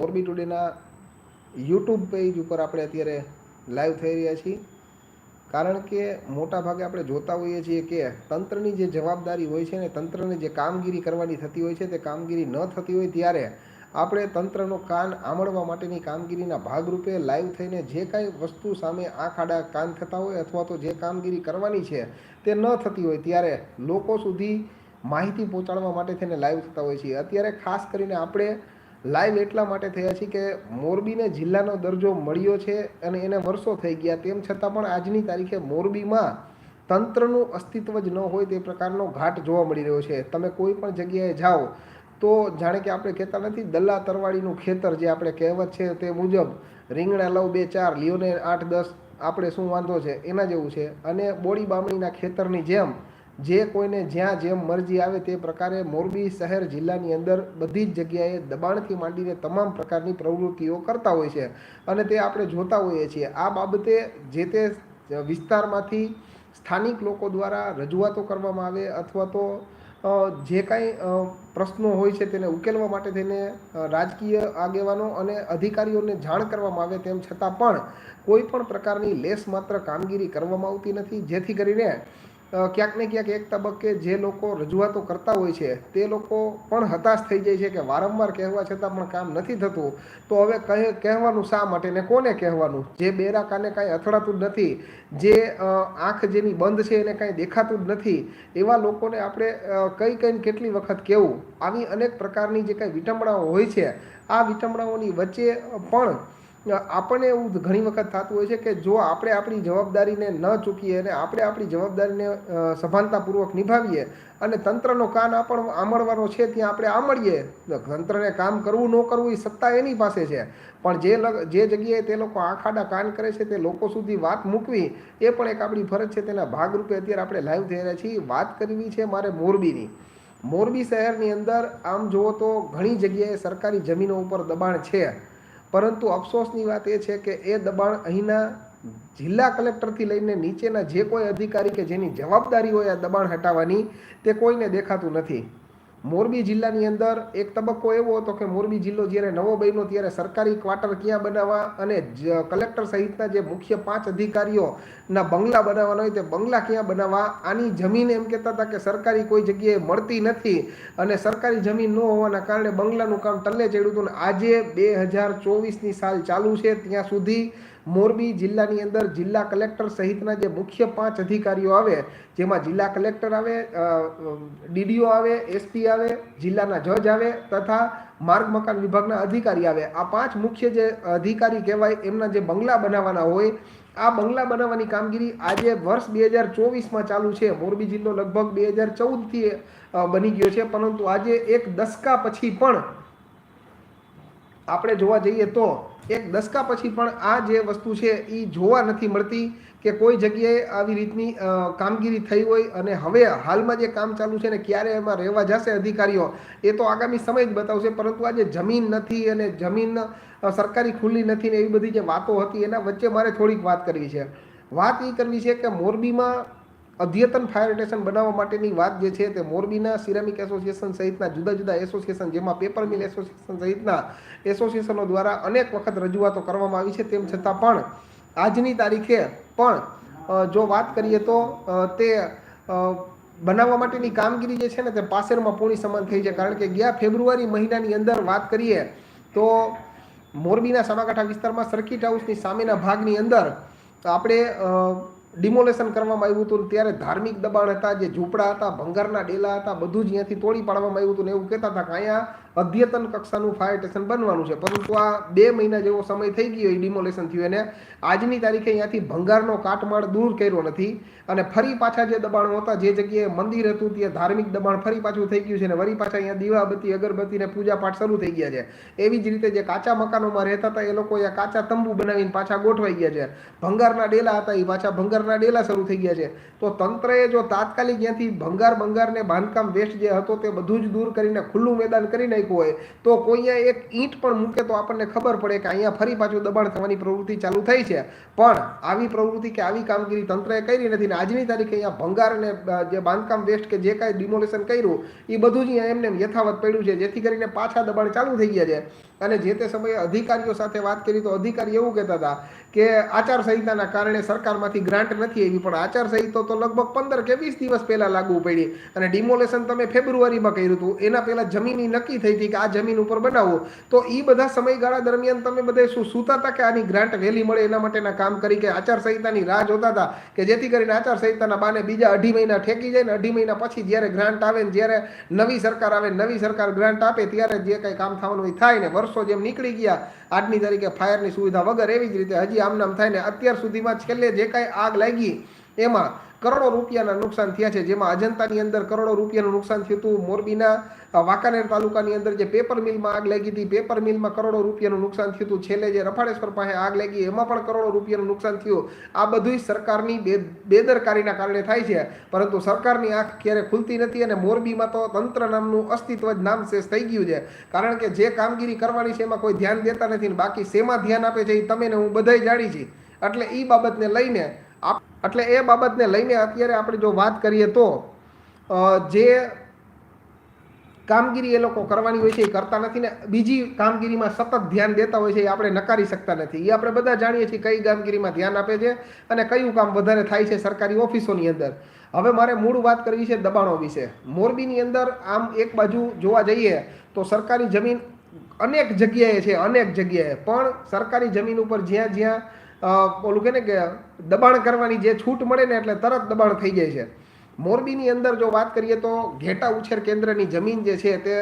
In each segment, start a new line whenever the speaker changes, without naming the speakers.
Morbi ટુડેના YouTube page ઉપર આપણે અત્યારે લાઈવ થઈ રહ્યા છીએ. કારણ કે મોટા ભાગે આપણે જોતા હોઈએ છીએ કે તંત્રની જે જવાબદારી હોય છે ને, તંત્રને જે કામગીરી કરવાની થતી હોય છે, તે કામગીરી ન થતી હોય ત્યારે આપણે તંત્રનો કાન આમળવા માટેની કામગીરીના ભાગરૂપે લાઈવ થઈને જે કાંઈ વસ્તુ સામે આંખ આડા કાન થતા હોય અથવા તો જે કામગીરી કરવાની છે તે ન થતી હોય ત્યારે લોકો સુધી માહિતી પહોંચાડવા માટે થઈને લાઈવ થતા હોય છે અત્યારે ખાસ કરીને આપણે લાઈવ એટલા માટે થયા છે કે મોરબીને જિલ્લાનો દરજ્જો મળ્યો છે અને એને વર્ષો થઈ ગયા. તેમ છતાં પણ આજની તારીખે મોરબીમાં તંત્રનું અસ્તિત્વ જ ન હોય તે પ્રકારનો ઘાટ જોવા મળી રહ્યો છે. તમે કોઈ પણ જગ્યાએ જાઓ તો જાણે કે આપણે કહેતા નથી, દલ્લા તરવાડીનું ખેતર જે આપણે કહેવત છે તે મુજબ રીંગણા લવ બે ચાર, લિયોને આઠ દસ, આપણે શું વાંધો છે? એના જેવું છે. અને બોડી બામણીના ખેતરની જેમ જે કોઈને જ્યાં જેમ મરજી આવે તે પ્રકારે મોરબી શહેર જિલ્લાની અંદર બધી જ જગ્યાએ દબાણથી માંડીને તમામ પ્રકારની પ્રવૃત્તિઓ કરતા હોય છે. અને તે આપણે જોતા હોઈએ છીએ. આ બાબતે જે તે વિસ્તારમાંથી સ્થાનિક લોકો દ્વારા રજૂઆતો કરવામાં આવે અથવા તો જે કાંઈ પ્રશ્નો હોય છે તેને ઉકેલવા માટે તેને રાજકીય આગેવાનો અને અધિકારીઓને જાણ કરવામાં આવે તેમ છતાં પણ કોઈ પણ પ્રકારની લેસ માત્ર કામગીરી કરવામાં આવતી નથી. જેથી કરીને ક્યાંક ને ક્યાંક એક તબક્કે જે લોકો રજૂઆતો કરતા હોય છે, તે લોકો પણ હતાશ થઈ જાય છે કે વારંવાર કહેવા છતાં પણ કામ નથી થતું. તો હવે કહે, કહેવાનું શા માટે ને કોને કહેવાનું? જે બેરા કાને કાંઈ અથડાતું નથી, જે આંખ જેની બંધ છે એને કાંઈ દેખાતું જ નથી, એવા લોકોને આપણે કઈ કઈ કેટલી વખત કહેવું આવી અનેક પ્રકારની જે કાંઈ વિટંબણાઓ હોય છે, આ વિટંબણાઓની વચ્ચે પણ આપણને એવું ઘણી વખત થતું હોય છે કે જો આપણે આપણી જવાબદારીને ન ચૂકીએ અને આપણે આપણી જવાબદારીને સભાનતાપૂર્વક નિભાવીએ અને તંત્રનો કાન આપણ, આમળવાનો છે ત્યાં આપણે આમળીએ તંત્રને કામ કરવું ન કરવું એ સત્તા એની પાસે છે. પણ જે જે જગ્યાએ તે લોકો આખાડા કાન કરે છે તે લોકો સુધી વાત મૂકવી એ પણ એક આપણી ફરજ છે. તેના ભાગરૂપે અત્યારે આપણે લાઈવ થઈ રહ્યા છીએ. વાત કરવી છે મારે મોરબીની. મોરબી શહેરની અંદર આમ જુઓ તો ઘણી જગ્યાએ સરકારી જમીનો ઉપર દબાણ છે. પરંતુ અફસોસની વાત એ છે કે એ દબાણ અહીંના જિલ્લા કલેક્ટરથી લઈને નીચેના જે કોઈ અધિકારી કે જેની જવાબદારી હોય આ દબાણ હટાવવાની, તે કોઈને દેખાતું નથી. મોરબી જિલ્લાની અંદર એક તબક્કો એવો હતો કે મોરબી જિલ્લો જ્યારે નવો બન્યો ત્યારે સરકારી ક્વાર્ટર ક્યાં બનાવવા અને કલેક્ટર સહિતના જે મુખ્ય પાંચ અધિકારીઓના બંગલા બનાવવાના હોય તે બંગલા ક્યાં બનાવવા, આની જમીન એમ કહેતા હતા કે સરકારી કોઈ જગ્યાએ મળતી નથી અને સરકારી જમીન ન હોવાના કારણે બંગલાનું કામ ટલ્લે ચડ્યું હતું અને આજે બે હજાર ચોવીસની સાલ ચાલુ છે. ત્યાં સુધી મોરબી જિલ્લાની અંદર જિલ્લા કલેક્ટર સહિતના જે મુખ્ય પાંચ અધિકારીઓ આવે, જેમાં જિલ્લા કલેક્ટર આવે ડીડીઓ આવે, એસપી આવે, જિલ્લાના જજ આવે તથા માર્ગ મકાન વિભાગના અધિકારી આવે. આ પાંચ મુખ્ય જે અધિકારી કહેવાય, એમના જે બંગલા બનાવવાના હોય, આ બંગલા બનાવવાની કામગીરી આજે વર્ષ બે હજાર ચોવીસમાં ચાલુ છે. મોરબી જિલ્લો લગભગ બે હજાર ચૌદથી બની ગયો છે. પરંતુ આજે એક દસકા પછી પણ આપણે જોવા જઈએ તો એક દસકા પછી પણ આ જે વસ્તુ છે એ જોવા નથી મળતી કે કોઈ જગ્યાએ આવી રીતની કામગીરી થઈ હોય અને હવે હાલમાં જે કામ ચાલુ છે ને ક્યારે એમાં રહેવા જશે અધિકારીઓ, એ તો આગામી સમય જ બતાવશે. પરંતુ આજે જમીન નથી અને જમીન સરકારી ખુલ્લી નથી ને એવી બધી જે વાતો હતી એના વચ્ચે મારે થોડીક વાત કરવી છે. વાત એ કરવી છે કે મોરબીમાં અદ્યતન ફાયર સ્ટેશન બનાવવા માટેની વાત જે છે તે મોરબીના સિરામિક એસોસિએશન સહિતના જુદા જુદા એસોસિએશન, જેમાં પેપર મિલ એસોસિએશન સહિતના એસોસિએશનો દ્વારા અનેક વખત રજૂઆતો કરવામાં આવી છે. તેમ છતાં પણ આજની તારીખે પણ જો વાત કરીએ તો તે બનાવવા માટેની કામગીરી જે છે ને તે પાસેરમાં પૂર્ણ સમાન થઈ છે. કારણ કે ગયા ફેબ્રુઆરી મહિનાની અંદર વાત કરીએ તો મોરબીના સામાકાંઠા વિસ્તારમાં સર્કિટ હાઉસની સામેના ભાગની અંદર આપણે ડિમોલેશન કરવામાં આવ્યું હતું ત્યારે ધાર્મિક દબાણ હતા, જે ઝૂંપડા હતા, ભંગારના ડેલા હતા, બધું જ અહીંયાથી તોડી પાડવામાં આવ્યું હતું ને એવું કહેતા હતા કે અહીંયા અદ્યતન કક્ષાનું ફાયર સ્ટેશન બનવાનું છે. પરંતુ આ બે મહિના જેવો સમય થઈ ગયો, એ ડિમોલેશન થયું. એને આજની તારીખે અહીંયાથી ભંગારનો કાટમાળ દૂર કર્યો નથી. અને ફરી પાછા જે દબાણો હતા, જે જગ્યાએ મંદિર હતું, ત્યાં ધાર્મિક દબાણ ફરી પાછું થઈ ગયું છે અને વળી પાછા અહીંયા દીવાબત્તી અગરબત્તી ને પૂજા પાઠ શરૂ થઈ ગયા છે. એવી જ રીતે જે કાચા મકાનોમાં રહેતા હતા, એ લોકો અહીંયા કાચા તંબુ બનાવીને પાછા ગોઠવાઈ ગયા છે. ભંગારના ડેલા હતા, એ પાછા ભંગારના ડેલા શરૂ થઈ ગયા છે. તો તંત્રએ જો તાત્કાલિક જ્યાંથી ભંગાર બંગારને બાંધકામ વેસ્ટ જે હતો, તે બધું જ દૂર કરીને ખુલ્લું મેદાન કરી નાખ્યું હોય, તો કોઈ અહીંયા એક ઈંટ પણ મૂકે તો આપણને ખબર પડે કે અહીંયા ફરી પાછું દબાણ થવાની પ્રવૃત્તિ ચાલુ થઈ છે. પણ આવી પ્રવૃત્તિ કે આવી કામગીરી તંત્રએ કરી નથી ને આજની તારીખે અહીંયા ભંગાર અને જે બાંધકામ વેસ્ટ કે જે કાંઈ ડિમોલેશન કર્યું એ બધું જ અહીંયા એમને એમ યથાવત પડ્યું છે. જેથી કરીને પાછા દબાણ ચાલુ થઈ ગયા છે. અને જે તે સમયે અધિકારીઓ સાથે વાત કરી, તો અધિકારી એવું કહેતા હતા કે આચારસંહિતાના કારણે સરકારમાંથી ગ્રાન્ટ નથી આવી, પણ આચારસંહિતા તો લગભગ પંદર કે વીસ દિવસ પહેલાં લાગુ પડી. અને ડિમોલેશન તમે ફેબ્રુઆરીમાં કર્યું હતું, એના પહેલાં જમીન નક્કી થઈ હતી કે આ જમીન ઉપર બનાવો. તો એ બધા સમયગાળા દરમિયાન તમે બધે શું સૂતા હતા કે આની ગ્રાન્ટ વહેલી મળે એના માટેના કામ કરી કે આચારસંહિતાની રાહ જોતા હતા? કે જેથી કરીને આચારસંહિતાના બાને બીજા અઢી મહિના ઠેકી જાય ને અઢી મહિના પછી જ્યારે ગ્રાન્ટ આવે ને જ્યારે નવી સરકાર આવે, નવી સરકાર ગ્રાન્ટ આપે, ત્યારે જે કંઈ કામ થવાનું હોય થાય ને વર્ષો જેમ નીકળી ગયા. આજની તારીખે ફાયરની સુવિધા વગર એવી જ રીતે હજી આમ નામ થાય ને અત્યાર સુધીમાં છેલ્લે જે કાંઈ આગ લાગી, એમાં કરોડો રૂપિયાના નુકસાન થયા છે. જેમાં અજંતાની અંદર કરોડો રૂપિયાનું નુકસાન થયું હતું. મોરબીના વાંકાનેર તાલુકાની અંદર જે પેપર મિલમાં આગ લાગી હતી, પેપર મિલમાં કરોડો રૂપિયાનું નુકસાન થયું હતું. છેલ્લે જે રફાળેશ્વર પાસે આગ લાગી, એમાં પણ કરોડો રૂપિયાનું નુકસાન થયું. આ બધું સરકારની બેદરકારીના કારણે થાય છે. પરંતુ સરકારની આંખ ક્યારે ખુલતી નથી અને મોરબીમાં તો તંત્ર નામનું અસ્તિત્વ જ નામશેષ થઈ ગયું છે. કારણ કે જે કામગીરી કરવાની છે એમાં કોઈ ધ્યાન દેતા નથી બાકી શેમાં ધ્યાન આપે છે એ તમે ને હું બધાય જાણી છીએ એટલે એ બાબતને લઈને એટલે એ બાબતને લઈને અત્યારે આપણે જો વાત કરીએ તો જે કામગીરી એ લોકો કરવાની હોય છે, એ કરતા નથી ને બીજી કામગીરીમાં સતત ધ્યાન દેતા હોય છે, એ આપણે નકારી શકતા નથી. એ આપણે બધા જાણીએ છીએ કઈ કામગીરીમાં ધ્યાન આપે છે અને કયું કામ વધારે થાય છે સરકારી ઓફિસોની અંદર. હવે મારે મૂળ વાત કરવી છે દબાણો વિશે. મોરબીની અંદર આમ એક બાજુ જોવા જઈએ તો સરકારી જમીન અનેક જગ્યાએ છે, અનેક જગ્યાએ. પણ સરકારી જમીન ઉપર જ્યાં જ્યાં ઓલું કે ને કે દબાણ કરવાની જે છૂટ મળે ને એટલે તરત દબાણ થઈ જાય છે. મોરબીની અંદર જો વાત કરીએ તો ઘેટા ઉછેર કેન્દ્રની જમીન જે છે તે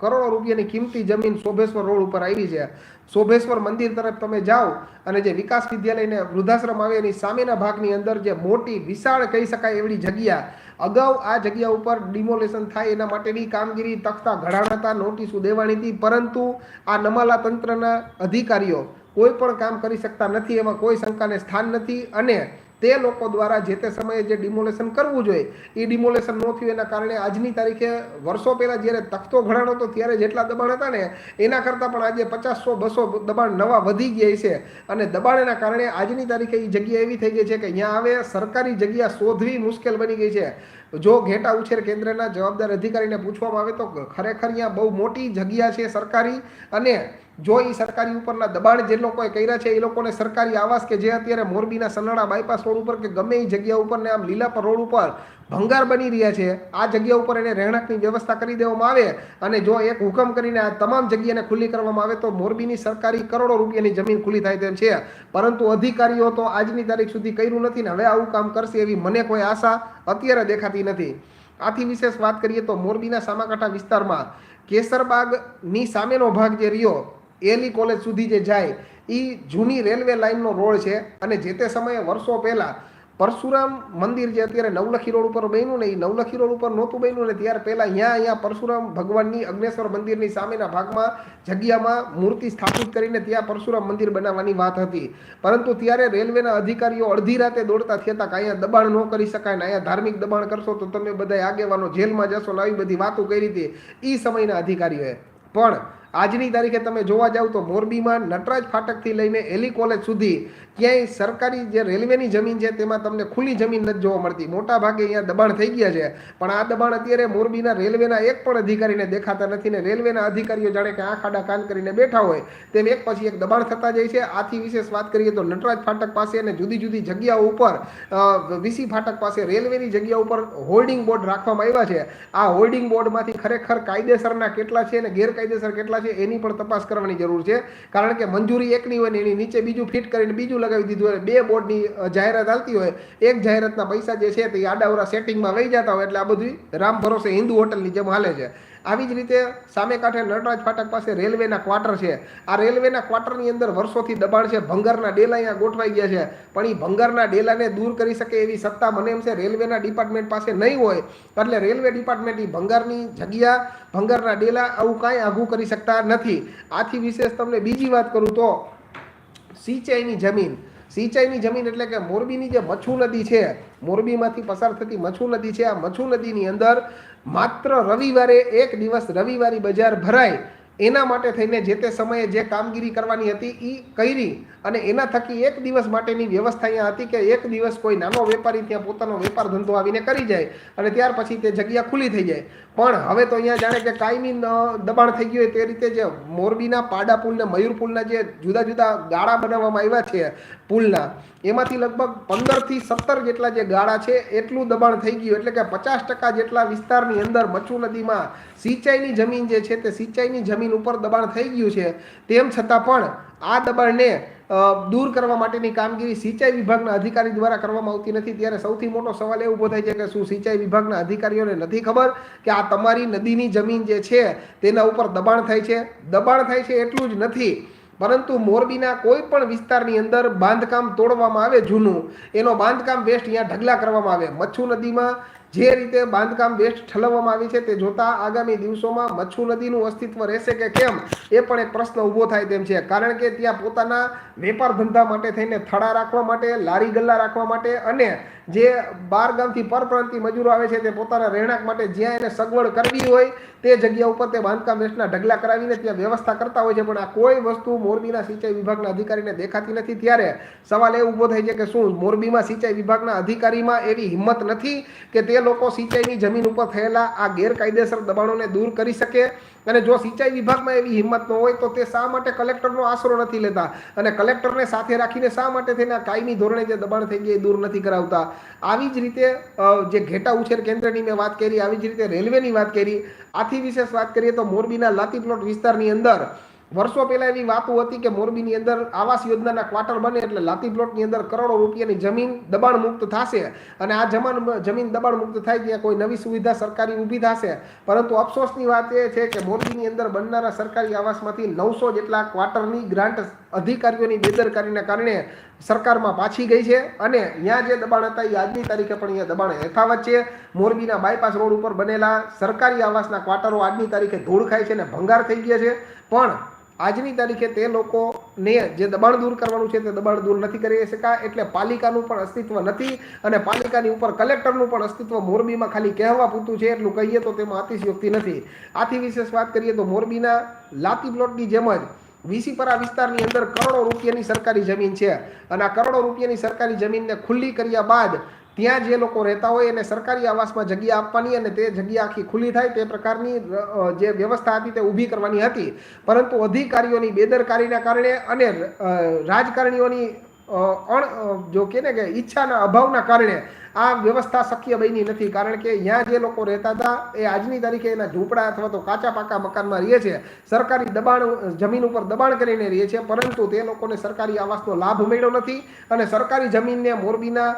કરોડો રૂપિયાની કિંમતી જમીન શોભેશ્વર રોડ ઉપર આવી છે. શોભેશ્વર મંદિર તરફ તમે જાઓ અને જે વિકાસ વિદ્યાલયને વૃદ્ધાશ્રમ આવે એની સામેના ભાગની અંદર જે મોટી વિશાળ કહી શકાય એવડી જગ્યા, અગાઉ આ જગ્યા ઉપર ડિમોલેશન થાય એના માટેની કામગીરી તખતા ઘડાણાતા નોટિસો દેવાની હતી, પરંતુ આ નમાલા તંત્રના અધિકારીઓ કોઈ પણ કામ કરી શકતા નથી, એમાં કોઈ શંકાને સ્થાન નથી અને તે લોકો દ્વારા જે તે સમયે જે ડિમોલેશન કરવું જોઈએ, એ ડિમોલેશન ન થયું એના કારણે આજની તારીખે વર્ષો પહેલાં જ્યારે તખતો ઘડાણો હતો, ત્યારે જેટલા દબાણ હતા ને, એના કરતાં પણ આજે પચાસસો બસો દબાણ નવા વધી ગયા છે અને દબાણના કારણે આજની તારીખે એ જગ્યા એવી થઈ ગઈ છે કે અહીંયા આવે, સરકારી જગ્યા શોધવી મુશ્કેલ બની ગઈ છે. જો ઘેટા ઉછેર કેન્દ્રના જવાબદાર અધિકારીને પૂછવામાં આવે તો ખરેખર અહીંયા બહુ મોટી જગ્યા છે સરકારી અને જો એ સરકારી ઉપરના દબાણ જે લોકોએ કર્યા છે, એ લોકોને સરકારી આવાસ કે જે અત્યારે મોરબીના સનાળા બાયપાસ રોડ ઉપર કે ગમે એ જગ્યા ઉપર ને આમ લીલાપર રોડ ઉપર ભંગાર બની રહ્યા છે. આ જગ્યા ઉપર એને રહેણાંકની વ્યવસ્થા કરી દેવામાં આવે અને જો એક હુકમ કરીને આ તમામ જગ્યાને ખુલ્લી કરવામાં આવે તો મોરબીની સરકારી કરોડો રૂપિયાની જમીન ખુલ્લી થાય તેમ છે. પરંતુ અધિકારીઓ તો આજની તારીખ સુધી કર્યું નથી ને હવે આવું કામ કરશે એવી મને કોઈ આશા અત્યારે દેખાતી નથી. આથી વિશેષ વાત કરીએ તો મોરબીના સામાકાંઠા વિસ્તારમાં કેસરબાગની સામેનો ભાગ જે રહ્યો, એલી કોલેજ સુધી જે જાય એ જૂની રેલવે લાઇનનો રોડ છે અને જે તે સમયે વર્ષો પહેલાં પરશુરામ મંદિર જે અત્યારે નવલખી રોડ ઉપર બન્યું ને એ નવલખી રોડ ઉપર નહોતું બન્યું ને ત્યારે પહેલાં અહીંયા અહીંયા પરશુરામ ભગવાનની અગ્નેશ્વર મંદિરની સામેના ભાગમાં જગ્યામાં મૂર્તિ સ્થાપિત કરીને ત્યાં પરશુરામ મંદિર બનાવવાની વાત હતી. પરંતુ ત્યારે રેલવેના અધિકારીઓ અડધી રાતે દોડતા થયા કે અહીંયા દબાણ ન કરી શકાય ને અહીંયા ધાર્મિક દબાણ કરશો તો તમે બધા આગેવાનો જેલમાં જશો ને આવી બધી વાતો કરી હતી. એ સમયના અધિકારીઓએ. પણ આજની તારીખે તમે જોવા જાવ તો મોરબીમાં નટરાજ ફાટકથી લઈને એલી કોલેજ સુધી ક્યાંય સરકારી જે રેલવેની જમીન છે તેમાં તમને ખુલ્લી જમીન નથી જોવા મળતી. મોટા ભાગે અહીંયા દબાણ થઈ ગયા છે. પણ આ દબાણ અત્યારે મોરબીના રેલવેના એક પણ અધિકારીને દેખાતા નથી ને રેલવેના અધિકારીઓ જાણે કે આંખ આડા કાન કરીને બેઠા હોય તેમ એક પછી એક દબાણ થતા જાય છે. આથી વિશેષ વાત કરીએ તો નટરાજ ફાટક પાસે અને જુદી જુદી જગ્યાઓ ઉપર વીસી ફાટક પાસે રેલવેની જગ્યા ઉપર હોર્ડિંગ બોર્ડ રાખવામાં આવ્યા છે. આ હોર્ડિંગ બોર્ડમાંથી ખરેખર કાયદેસરના કેટલા છે અને ગેરકાયદેસર કેટલા છે એની પણ તપાસ કરવાની જરૂર છે. કારણ કે મંજૂરી એકની હોય ને એની નીચે બીજું ફિટ કરીને બીજું લગાવી દીધું હોય, બે બોર્ડની જાહેરાત આવતી હોય, એક જાહેરાતના પૈસા જે છે તે આડાવરા સેટિંગમાં વહી જતા હોય, એટલે આ બધું રામ ભરોસે હિન્દુ હોટલની જેમ હાલે છે. આવી જ રીતે સામે કાંઠે નટરાજ ફાટક પાસે રેલવેના ક્વાર્ટર છે. આ રેલવેના ક્વાર્ટરની અંદર વર્ષોથી દબાણ છે. ભંગારના ડેલા અહીંયા ગોઠવાઈ ગયા છે. પણ એ ભંગારના ડેલાને દૂર કરી શકે એવી સત્તા મને એમ છે રેલવેના ડિપાર્ટમેન્ટ પાસે નહીં હોય. એટલે રેલવે ડિપાર્ટમેન્ટ એ ભંગારની જગ્યા, ભંગારના ડેલા આવું કાંઈ આઘું કરી શકતા નથી. આથી વિશેષ તમને બીજી વાત કરું તો સિંચાઈની જમીન. સિંચાઈની જમીન એટલે કે મોરબીની જે મચ્છુ નદી છે, મોરબીમાંથી પસાર થતી મચ્છુ નદી છે. આ મચ્છુ નદીની અંદર માત્ર રવિવારે એક દિવસ રવિવારી બજાર ભરાય, એના માટે થઈને જે તે સમયે જે કામગીરી કરવાની હતી એ કરી અને એના થકી એક દિવસ માટેની વ્યવસ્થા અહીંયા હતી કે એક દિવસ કોઈ નાનો વેપારી ત્યાં પોતાનો વેપાર ધંધો આવીને કરી જાય અને ત્યાર પછી તે જગ્યા ખુલ્લી થઈ જાય. પણ હવે તો અહીંયા જાણે કે કાયમી દબાણ થઈ ગયું હોય તે રીતે જે મોરબીના પાડા પુલને, મયુર પુલના જે જુદા જુદા ગાળા બનાવવામાં આવ્યા છે પુલના એમાંથી લગભગ પંદરથી સત્તર જેટલા જે ગાળા છે, એટલું દબાણ થઈ ગયું. એટલે કે પચાસ ટકા જેટલા વિસ્તારની અંદર મચ્છુ નદીમાં સિંચાઈની જમીન જે છે તે સિંચાઈની જમીન ઉપર દબાણ થઈ ગયું છે. તેમ છતાં પણ આ દબાણને દૂર કરવા માટેની કામગીરી સિંચાઈ વિભાગના અધિકારી દ્વારા કરવામાં આવતી નથી. ત્યારે સૌથી મોટો સવાલ એ ઊભો થાય છે કે શું સિંચાઈ વિભાગના અધિકારીઓને નથી ખબર કે આ તમારી નદીની જમીન જે છે તેના ઉપર દબાણ થાય છે? દબાણ થાય છે એટલું જ નથી. પરંતુ મોરબીના કોઈ પણ વિસ્તારની અંદર બાંધકામ તોડવામાં આવે જૂનું. એનો બાંધકામ વેસ્ટ અહીંયા ઢગલા કરવામાં આવે. મચ્છુ નદીમાં જે રીતે બાંધકામ વેસ્ટ ઠલવવામાં આવી છે તે જોતા આગામી દિવસોમાં મચ્છુ નદીનું અસ્તિત્વ રહેશે કે કેમ? એ પણ એક પ્રશ્ન ઊભો થાય તેમ છે. કારણ કે ત્યાં પોતાના વેપાર ધંધા માટે થઈને થડા રાખવા માટે, લારી ગલ્લા રાખવા માટે અને જે બાર ગામથી પરપ્રાંતિ મજૂરો આવે છે તે પોતાના રહેણાંક માટે જ્યાં એને સગવડ કરવી હોય તે જગ્યા ઉપર તે બાંધકામ વેસ્ટના ઢગલા કરાવીને ત્યાં વ્યવસ્થા કરતા હોય છે. પણ આ કોઈ વસ્તુ મોરબીના સિંચાઈ વિભાગના અધિકારીને દેખાતી નથી. ત્યારે સવાલ એ ઊભો થાય છે કે શું મોરબીમાં સિંચાઈ વિભાગના અધિકારીમાં એવી હિંમત નથી કે તે લોકો સિંચાઈની જમીન ઉપર થયેલા આ ગેરકાયદેસર દબાણોને દૂર કરી શકે? અને જો સિંચાઈ વિભાગમાં એવી હિંમત ન હોય તો તે શા માટે કલેક્ટરનો આશરો નથી લેતા? અને કલેક્ટરને સાથે રાખીને શા માટે આ કાયમી ધોરણે જે દબાણ થઈ ગયા એ દૂર નથી કરાવતા? આવી જ રીતે જે ઘેટા ઉછેર કેન્દ્રની મેં વાત કરી, આવી જ રીતે રેલવેની વાત કરી. આથી વિશેષ વાત કરીએ તો મોરબીના લાતી પ્લોટ વિસ્તારની અંદર વર્ષો પહેલા એવી વાતો હતી કે મોરબીની અંદર આવાસ યોજનાના ક્વાર્ટર બને એટલે લાતી પ્લોટની અંદર કરોડો રૂપિયાની જમીન દબાણ મુક્ત થશે અને આ જમાન જમીન દબાણ મુક્ત થાય ત્યાં કોઈ નવી સુવિધા સરકારી ઊભી થશે. પરંતુ અફસોસની વાત એ છે કે મોરબીની અંદર બનનારા સરકારી આવાસમાંથી નવસો જેટલા ક્વાર્ટરની ગ્રાન્ટ અધિકારીઓની બેદરકારીના કારણે સરકારમાં પાછી ગઈ છે અને ત્યાં જે દબાણ હતા એ આજની તારીખે પણ અહીંયા દબાણ યથાવત છે. મોરબીના બાયપાસ રોડ ઉપર બનેલા સરકારી આવાસના ક્વાર્ટરો આજની તારીખે ધૂળ ખાય છે અને ભંગાર થઈ ગયા છે. પણ આજની તારીખે તે લોકોને જે દબાણ દૂર કરવાનું છે તે દબાણ દૂર નથી કરી શકાય. એટલે પાલિકાનું પણ અસ્તિત્વ નથી અને પાલિકાની ઉપર કલેક્ટરનું પણ અસ્તિત્વ મોરબીમાં ખાલી કહેવા પૂરતું છે એટલું કહીએ તો તેમાં અતિશયોક્તિ નથી. આથી વિશેષ વાત કરીએ તો મોરબીના લાતી પ્લોટની જેમ જ વીસીપરા વિસ્તારની અંદર કરોડો રૂપિયાની સરકારી જમીન છે. અને આ કરોડો રૂપિયાની સરકારી જમીનને ખુલ્લી કર્યા બાદ ત્યાં જે લોકો રહેતા હોય એને સરકારી આવાસમાં જગ્યા આપવાની અને તે જગ્યા આખી ખુલ્લી થાય તે પ્રકારની જે વ્યવસ્થા હતી તે ઊભી કરવાની હતી. પરંતુ અધિકારીઓની બેદરકારીના કારણે અને રાજકારણીઓની અણ જો કે ને કે ઈચ્છાના અભાવના કારણે આ વ્યવસ્થા શક્ય બની નથી. કારણ કે ત્યાં જે લોકો રહેતા હતા, એ આજની તારીખે એના ઝૂંપડા અથવા તો કાચા પાકા મકાનમાં રહે છે. સરકારી દબાણ, જમીન ઉપર દબાણ કરીને રહે છે, પરંતુ તે લોકોને સરકારી આવાસનો લાભ મળ્યો નથી અને સરકારી જમીનને મોરબીના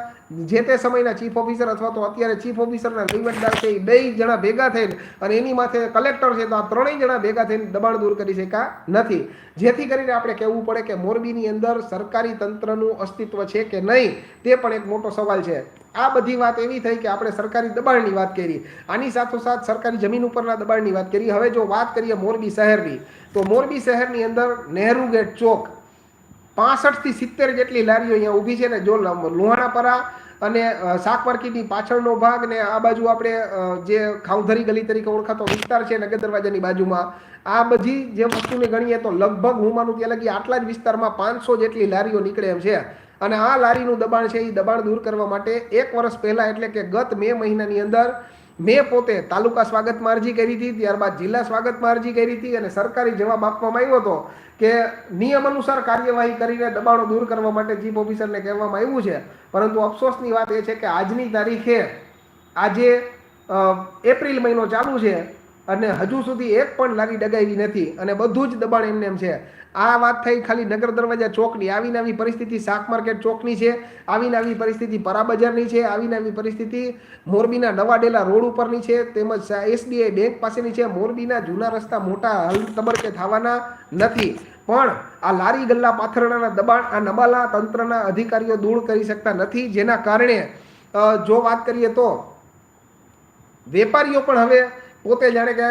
જે તે સમયના ચીફ ઓફિસર અથવા તો અત્યારે ચીફ ઓફિસરના વહીવટદાર છે, એ બે જણા ભેગા થઈને અને એની માથે કલેક્ટર છે, તો આ ત્રણેય જણા ભેગા થઈને દબાણ દૂર કરી શક્યા નથી. જેથી કરીને આપણે કહેવું પડે કે મોરબીની અંદર સરકારી તંત્રનું અસ્તિત્વ છે કે નહીં, તે પણ એક મોટો સવાલ છે. આ બધી વાત એવી થઈ કે આપણે સરકારી દબાણની વાત કરી. આની સાથોસાથ સરકારી જમીન ઉપરના દબાણની વાત કરી. હવે જો વાત કરીએ મોરબી શહેરની, તો મોરબી શહેરની અંદર નહેરુ ગેટ ચોક પાસઠથી સિત્તેર જેટલી લારીઓ અહીંયા ઊભી છે ને, જો લુહાણાપરા અને શાક માર્કેટની પાછળનો ભાગ ને આ બાજુ આપણે જે ખાઉધરી ગલી તરીકે ઓળખાતો વિસ્તાર છે નગર દરવાજાની બાજુમાં, આ બધી જે વસ્તુને ગણીએ તો લગભગ હું માનું ત્યાં લગી આટલા જ વિસ્તારમાં પાંચસો જેટલી લારીઓ નીકળે એમ છે. અને આ લારીનું દબાણ છે એ દબાણ દૂર કરવા માટે એક વર્ષ પહેલા એટલે કે ગત મે મહિનાની અંદર મેં પોતે તાલુકા સ્વાગતમાં અરજી કરી હતી, ત્યારબાદ જિલ્લા સ્વાગતમાં અરજી કરી હતી અને સરકારી જવાબ આપવામાં આવ્યો હતો કે નિયમ અનુસાર કાર્યવાહી કરીને દબાણો દૂર કરવા માટે ચીફ ઓફિસરને કહેવામાં આવ્યું છે. પરંતુ અફસોસની વાત એ છે કે આજની તારીખે આજે એપ્રિલ મહિનો ચાલુ છે અને હજુ સુધી એક પણ લારી ડગાવી નથી અને બધું જ દબાણ એમને એમ છે. આ વાત થઈ ખાલી નગર દરવાજા ચોકની. આવીને આવી પરિસ્થિતિ, શાક માર્કેટ ચોકની છે, આવીને આવી પરિસ્થિતિ પરાબજારની છે, આવીને આવી પરિસ્થિતિ મોરબીના નવા ડેલા રોડ ઉપરની છે, તેમજ એસબીઆઈ બેંક પાસેની છે. મોરબીના જૂના રસ્તા મોટા હલ તબરકે થવાના નથી. પણ આ લારી ગલ્લા પાથરણાના દબાણ, આ નબાલા તંત્રના અધિકારીઓ દૂર કરી શકતા નથી. જેના કારણે જો વાત કરીએ તો વેપારીઓ પણ હવે પોતે જાણે કે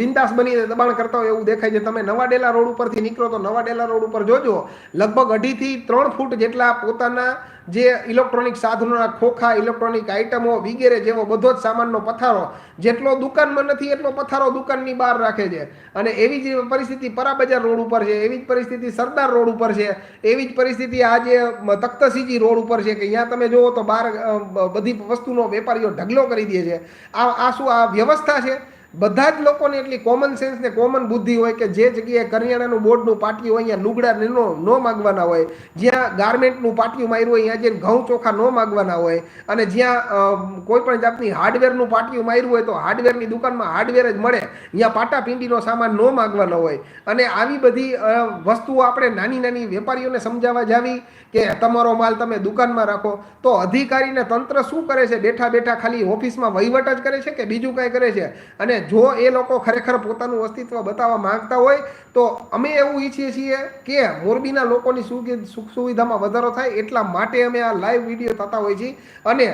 બિંદાસ બનીને દબાણ કરતા હોય એવું દેખાય છે. તમે નવા ડેલા રોડ ઉપરથી નીકળો તો નવા ડેલા રોડ ઉપર જોજો. લગભગ અઢીથી ત્રણ ફૂટ જેટલા પોતાના જે ઇલેક્ટ્રોનિક સાધનોના ખોખા ઇલેક્ટ્રોનિક આઇટમો વગેરે જેવો બધો જ સામાનનો પથારો, જેટલો દુકાનમાં નથી, એટલો પથારો દુકાનની બહાર રાખે છે. અને એવી જ પરિસ્થિતિ પરાબજાર રોડ ઉપર છે, એવી જ પરિસ્થિતિ સરદાર રોડ ઉપર છે, એવી જ પરિસ્થિતિ આજે તખ્તસિંહજી રોડ ઉપર છે કે અહીંયા તમે જુઓ તો બહાર બધી વસ્તુનો વેપારીઓ ઢગલો કરી દે છે. આ આ શું આ વ્યવસ્થા છે? બધા જ લોકોને એટલી કોમન સેન્સ ને કોમન બુદ્ધિ હોય કે જે જગ્યાએ કરિયાણાનું બોર્ડનું પાટિયું હોય, અહીંયા લુગડા નો ન માગવાના હોય, જ્યાં ગાર્મેન્ટનું પાટિયું માર્યું હોય, અહીંયા જઈને ઘઉં ચોખા ન માગવાના હોય, અને જ્યાં કોઈ પણ જાતની હાર્ડવેરનું પાટિયું માર્યું હોય તો હાર્ડવેરની દુકાનમાં હાર્ડવેર જ મળે, અહીંયા પાટા પિંડીનો સામાન ન માગવાનો હોય. અને આવી બધી વસ્તુઓ આપણે નાની નાની વેપારીઓને સમજાવવા જાવી કે તમારો માલ તમે દુકાનમાં રાખો. તો અધિકારીને તંત્ર શું કરે છે? બેઠા બેઠા ખાલી ઓફિસમાં વહીવટ જ કરે છે કે બીજું કાંઈ કરે છે? અને જો એ લોકો ખરેખર પોતાનું અસ્તિત્વ બતાવવા માંગતા હોય, તો અમે એવું ઈચ્છીએ છીએ કે મોરબીના લોકોની સુખ સુવિધામાં વધારો થાય એટલા માટે અમે આ લાઈવ વીડિયો થતા હોય છીએ. અને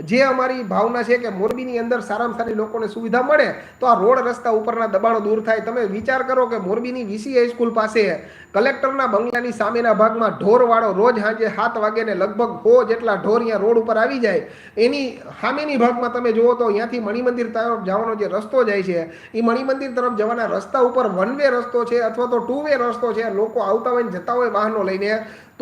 જે અમારી ભાવના છે કે મોરબીની અંદર સારામાં સારી લોકોને સુવિધા મળે, તો આ રોડ રસ્તા ઉપરના દબાણો દૂર થાય. તમે વિચાર કરો કે મોરબીની વીસી હાઈસ્કૂલ પાસે કલેક્ટરના બંગલાની સામેના ભાગમાં ઢોરવાળો રોજ સાંજે સાત વાગે ને લગભગ હો જેટલા ઢોર અહીંયા રોડ ઉપર આવી જાય, એની સામેની ભાગમાં તમે જુઓ તો અહીંયાથી મણિમંદિર તરફ જવાનો જે રસ્તો જાય છે, એ મણિમંદિર તરફ જવાના રસ્તા ઉપર વન વે રસ્તો છે અથવા તો ટુ વે રસ્તો છે. લોકો આવતા હોય જતા હોય વાહનો લઈને.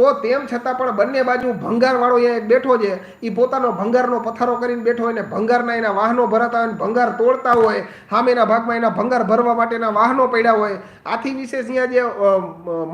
તો તેમ છતાં પણ બંને બાજુ ભંગારવાળો અહીંયા બેઠો છે. એ પોતાનો ભંગારનો પથારો કરીને બેઠો હોય ને ભંગારના એના વાહનો ભરાતા હોય ને ભંગાર તોડતા હોય, સામેના ભાગમાં એના ભંગાર ભરવા માટેના વાહનો પડ્યા હોય. આથી વિશેષ અહીંયા જે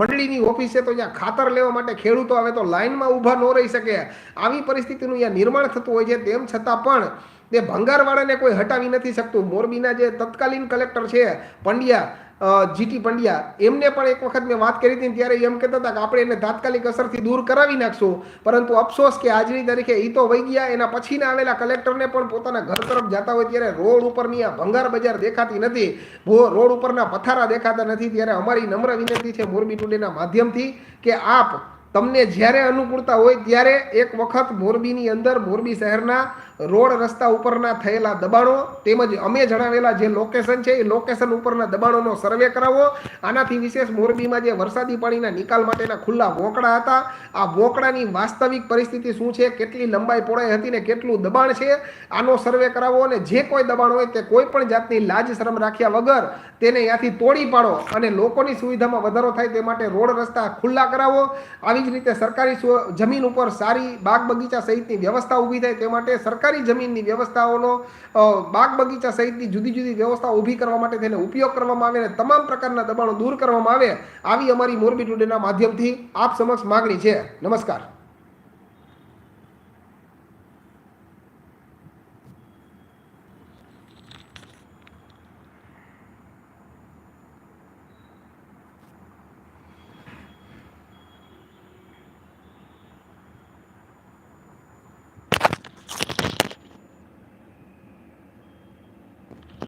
મંડળીની ઓફિસ છે તો અહીંયા ખાતર લેવા માટે ખેડૂતો આવે તો લાઇનમાં ઊભા ન રહી શકે. આવી પરિસ્થિતિનું અહીંયા નિર્માણ થતું હોય છે. તેમ છતાં પણ તે ભંગારવાળાને કોઈ હટાવી નથી શકતું. મોરબીના જે તત્કાલીન કલેક્ટર છે, પંડ્યા જીટી પંડ્યા, એમને પણ એક વખત મેં વાત કરી હતી ત્યારે એમ કહેતા હતા કે આપણે એને તાત્કાલિક અસરથી દૂર કરાવી નાખશું. પરંતુ અફસોસ કે આજની તારીખે એ તો વહી ગયા, એના પછીના આવેલા કલેક્ટરને પણ પોતાના ઘર તરફ જતા હોય ત્યારે રોડ ઉપરની આ ભંગાર બજાર દેખાતી નથી. રોડ ઉપરના પથારા દેખાતા નથી. ત્યારે અમારી નમ્ર વિનંતી છે મોરબી ટુડેના માધ્યમથી કે આપ તમને જ્યારે અનુકૂળતા હોય ત્યારે એક વખત મોરબીની અંદર મોરબી શહેરના રોડ રસ્તા ઉપરના થયેલા દબાણો તેમજ અમે જણાવેલા જે લોકેશન છે, એ લોકેશન ઉપરના દબાણોનો સર્વે કરાવો આનાથી વિશેષ મોરબીમાં જે વરસાદી પાણીના નિકાલ માટેના ખુલ્લા વોકડા હતા. આ વોકડાની વાસ્તવિક પરિસ્થિતિ શું છે, કેટલી લંબાઈ પહોળાઈ હતી ને કેટલું દબાણ છે, આનો સર્વે કરાવો અને જે કોઈ દબાણ હોય તે કોઈ પણ જાતની લાજ શરમ રાખ્યા વગર તેને ત્યાંથી તોડી પાડો અને લોકોની સુવિધામાં વધારો થાય તે માટે રોડ રસ્તા ખુલ્લા કરાવો. આવી જ રીતે સરકારી જમીન ઉપર સારી બાગ બગીચા સહિતની વ્યવસ્થા ઊભી થાય તે માટે સરકારી જમીનની વ્યવસ્થાઓનો બાગ બગીચા સહિતની જુદી જુદી વ્યવસ્થા ઊભી કરવા માટે તેને ઉપયોગ કરવામાં આવે અને તમામ પ્રકારના દબાણો દૂર કરવામાં આવે, આવી અમારી મોરબી ટુડેના માધ્યમથી આપ સમક્ષ માગણી છે. નમસ્કાર.